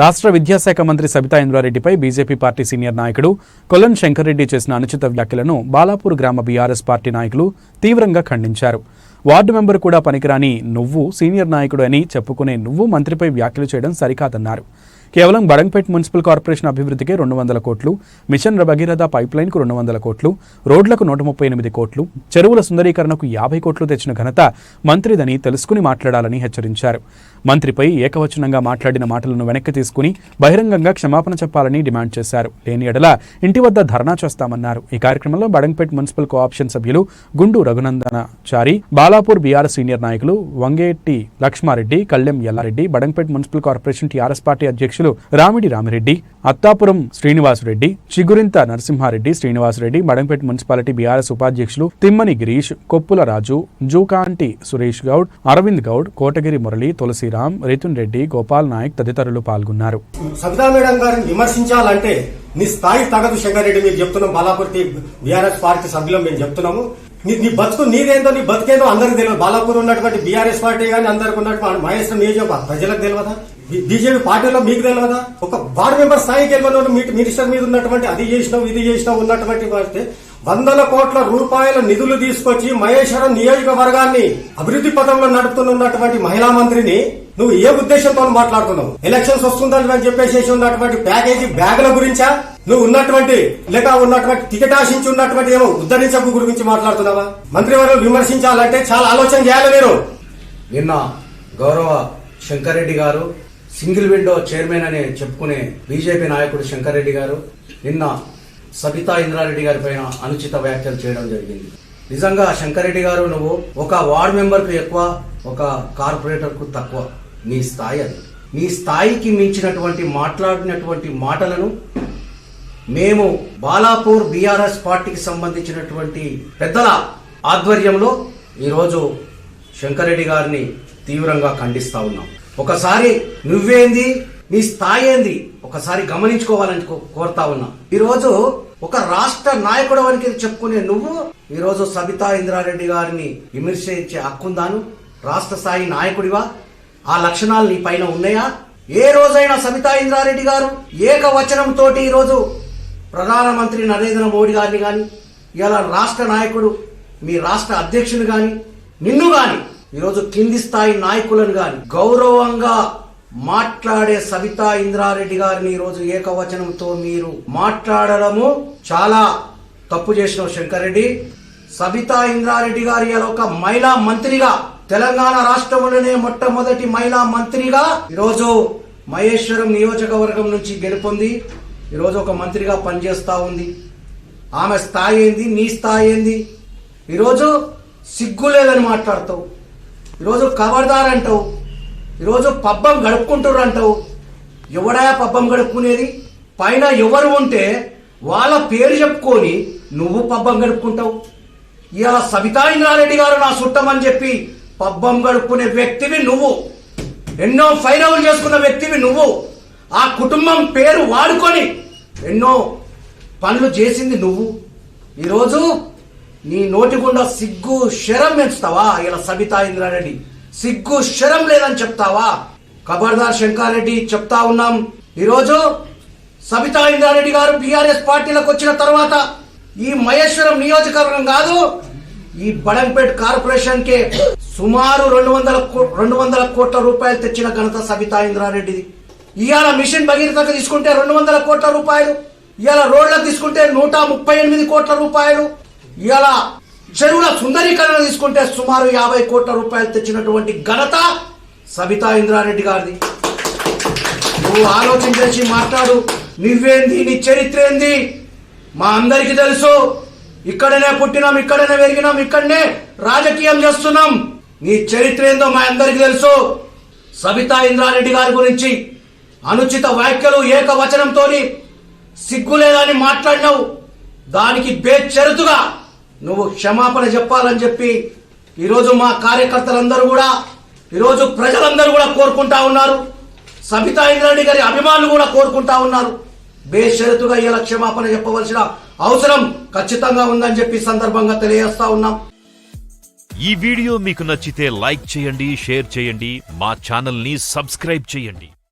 రాష్ట్ర విద్యాశాఖ మంత్రి సబితా ఇంద్రారెడ్డిపై బీజేపీ పార్టీ సీనియర్ నాయకుడు కొల్లన్ శంకర్రెడ్డి చేసిన అనుచిత వ్యాఖ్యలను బాలాపూర్ గ్రామ బీఆర్ఎస్ పార్టీ నాయకులు తీవ్రంగా ఖండించారు. వార్డు మెంబర్ కూడా పనికిరాని నువ్వు సీనియర్ నాయకుడు అని చెప్పుకునే నువ్వు మంత్రిపై వ్యాఖ్యలు చేయడం సరికాదన్నారు. కేవలం బడంగపేట్ మున్సిపల్ కార్పొరేషన్ అభివృద్ధికి రెండు వందల కోట్లు మిషన్ భగీరథ పైప్లైన్కు రెండు వందల కోట్లు రోడ్లకు నూట ముప్పై ఎనిమిది కోట్లు చెరువుల సుందరీకరణకు యాభై కోట్లు తెచ్చిన ఘనత మంత్రిదని తెలుసుకుని మాట్లాడాలని హెచ్చరించారు. మంత్రిపై ఏకవచనంగా మాట్లాడిన మాటలను వెనక్కి తీసుకుని బహిరంగంగా క్షమాపణ చెప్పాలని డిమాండ్ చేశారు. లేని ఎడల ఇంటి వద్ద ధర్నా చేస్తామన్నారు. ఈ కార్యక్రమంలో బడంగపేట్ మున్సిపల్ కోఆప్షన్ సభ్యులు గుండు రఘునందనాచారి బాలాపూర్ బీఆర్ సీనియర్ నాయకులు Vangeti Lakshma Reddy Kallem Ella Reddy Badangpet municipal corporation TRS party అధ్యక్షులు రామిడి రామిరెడ్డి అత్తాపురం శ్రీనివాసరెడ్డి చిగురింత నరసింహారెడ్డి శ్రీనివాసరెడ్డి మడంపేట మున్సిపాలిటీ బీఆర్ఎస్ ఉపాధ్యక్షులు తిమ్మని గిరీష్ కొప్పుల రాజు జూకాంటి సురేష్ గౌడ్ అరవింద్ గౌడ్ కోటగిరి మురళి తులసిరామ్ రితున్ రెడ్డి గోపాల్ నాయక్ తదితరులు పాల్గొన్నారు. సబితా మేడం గారిని విమర్శించాలంటే నీ స్థాయి తగదు శంకరెడ్డి మీరు చెప్తున్నాం. బాలాపూర్తి బీఆర్ఎస్ పార్టీ సభ్యులం మేము చెప్తున్నాము. నీ నీ బతుకు నీదేందో నీ బతికేందో అందరికి తెలియదు. బాలాపూర్ ఉన్నటువంటి బీఆర్ఎస్ పార్టీ కానీ అందరికి ఉన్నటువంటి మహేశ్వరం నియోజక ప్రజలకు తెలియదా? బీజేపీ పార్టీలో మీకు తెలియదా ఒక వార్డు మెంబర్ స్థాయికి వెళ్ళిన మినిస్టర్ మీద ఉన్నటువంటి అది చేసినావు ఇది చేసినావు ఉన్నటువంటి వాటి వందల కోట్ల రూపాయల నిధులు తీసుకొచ్చి మహేశ్వరం నియోజకవర్గాన్ని అభివృద్ధి పథంలో నడుపుతున్నటువంటి మహిళా మంత్రిని నువ్వు ఏ ఉద్దేశంతో మాట్లాడుతున్నావు? ఎలక్షన్స్ వస్తుందని అని చెప్పేసి ఉన్నటువంటి ప్యాకేజీ బ్యాగుల గురించా? నువ్వు ఉన్నటువంటి లేక ఉన్నటువంటి టికెట్ ఆశించి ఉన్నటువంటి ఏమో ఉద్ధరించకు గురించి మాట్లాడుతున్నావా? మంత్రివర్గం విమర్శించాలంటే చాలా ఆలోచన చేయాలి మీరు. నిన్న గౌరవ శంకర్రెడ్డి గారు సింగిల్ విండో చైర్మన్ అని చెప్పుకునే బీజేపీ నాయకుడు శంకర్రెడ్డి గారు నిన్న సబితా ఇంద్రారెడ్డి గారి పైన అనుచిత వ్యాఖ్యలు చేయడం జరిగింది. నిజంగా శంకర్రెడ్డి గారు నువ్వు ఒక వార్డ్ మెంబర్కు ఎక్కువ ఒక కార్పొరేటర్కు తక్కువ. నీ స్థాయి అది. నీ స్థాయికి మించినటువంటి మాట్లాడినటువంటి మాటలను మేము బాలాపూర్ బీఆర్ఎస్ పార్టీకి సంబంధించినటువంటి పెద్దల ఆధ్వర్యంలో ఈరోజు శంకరెడ్డి గారిని తీవ్రంగా ఖండిస్తా ఉన్నాం. ఒకసారి నువ్వేంది? నీ స్థాయి ఏంది? ఒకసారి గమనించుకోవాలని కో- కోరుతా ఉన్నా. ఈరోజు ఒక రాష్ట్ర నాయకుడు వరకు చెప్పుకునే నువ్వు ఈరోజు సబితా ఇంద్రారెడ్డి గారిని విమర్శించే హక్కుందాను. రాష్ట్ర స్థాయి నాయకుడివా? ఆ లక్షణాలు నీ పైన ఉన్నాయా? ఏ రోజైనా సబితా ఇంద్రారెడ్డి గారు ఏకవచనంతో ఈరోజు ప్రధానమంత్రి నరేంద్ర మోడీ గారిని కానీ ఇలా రాష్ట్ర నాయకుడు మీ రాష్ట్ర అధ్యక్షుని కానీ నిన్ను కానీ ఈరోజు కింది స్థాయి నాయకులను కానీ గౌరవంగా మాట్లాడే సబితా ఇంద్రారెడ్డి గారిని ఈరోజు ఏకవచనంతో మీరు మాట్లాడడము చాలా తప్పు చేసిన శంకర్ రెడ్డి సబితా ఇంద్రారెడ్డి గారు ఒక మహిళా మంత్రిగా తెలంగాణ రాష్ట్రంలోనే మొట్టమొదటి మహిళా మంత్రిగా ఈరోజు మహేశ్వరం నియోజకవర్గం నుంచి గెలుపొంది. ఈరోజు ఒక మంత్రిగా పనిచేస్తా ఉంది. ఆమె స్థాయి ఏంది? నీ స్థాయి ఏంది? ఈరోజు సిగ్గు లేదని మాట్లాడతావు. ఈరోజు కబర్దార్ అంటావు ఈరోజు పబ్బం గడుపుకుంటుర్రు అంటావు ఎవడా పబ్బం గడుపుకునేది? పైన ఎవరు ఉంటే వాళ్ళ పేరు చెప్పుకొని నువ్వు పబ్బం గడుపుకుంటావు. ఇలా సవితా ఇంద్రారెడ్డి గారు నా చుట్టమని చెప్పి పబ్బం గడుపుకునే వ్యక్తివి నువ్వు. ఎన్నో ఫైనల్ చేసుకున్న వ్యక్తివి నువ్వు. ఆ కుటుంబం పేరు వాడుకొని ఎన్నో పనులు చేసింది నువ్వు. ఈరోజు నీ నోటి గుండా సిగ్గు శరం పెంచుతావా ఇలా సబితా ఇంద్రారెడ్డి. సిగ్గు శరం లేదని చెప్తావా? ఖబర్దార్ శంకారెడ్డి చెప్తా ఉన్నాం. ఈరోజు సబితా ఇంద్రారెడ్డి గారు బీఆర్ఎస్ పార్టీలకు వచ్చిన తర్వాత ఈ మహేశ్వరం నియోజకవర్గం కాదు ఈ బడంపేట్ కార్పొరేషన్ కే సుమారు రెండు వందల కో- రెండు వందల కోట్ల రూపాయలు తెచ్చిన ఘనత సబితా ఇంద్రారెడ్డిది. ఇవాళ మిషన్ భగీరథకు తీసుకుంటే రెండు వందల కోట్ల రూపాయలు ఇవాళ రోడ్లకు తీసుకుంటే నూట ముప్పై ఎనిమిది కోట్ల రూపాయలు. ఇవాళ చెరువుల సుందరీకరణ తీసుకుంటే సుమారు యాభై కోట్ల రూపాయలు తెచ్చినటువంటి ఘనత సబితా ఇంద్రారెడ్డి గారిది. నువ్వు ఆలోచన చేసి మాట్లాడు. నువ్వేంది? నీ చరిత్ర ఏంది? మా అందరికి తెలుసు. ఇక్కడనే పుట్టినాం ఇక్కడనే పెరిగినాం ఇక్కడనే రాజకీయం చేస్తున్నాం. నీ చరిత్ర ఏందో మా అందరికీ తెలుసు. సబితా ఇంద్రారెడ్డి గారి గురించి అనుచిత వ్యాఖ్యలు ఏకవచనంతో సిగ్గులేదని మాట్లాడినావు. దానికి బేచరుతుగా నువ్వు క్షమాపణ చెప్పాలని చెప్పి ఈరోజు మా కార్యకర్తలందరూ కూడా ఈరోజు ప్రజలందరూ కూడా కోరుకుంటా ఉన్నారు. సబితా ఇంద్రారెడ్డి గారి అభిమానులు కూడా కోరుకుంటా ఉన్నారు. బేషరతుగా ఇలా క్షమాపణ చెప్పవలసిన అవసరం ఖచ్చితంగా ఉందని చెప్పి సందర్భంగా తెలియజేస్తా ఉన్నాం. ఈ వీడియో మీకు నచ్చితే లైక్ చేయండి షేర్ చేయండి మా ఛానల్ని సబ్స్క్రైబ్ చేయండి.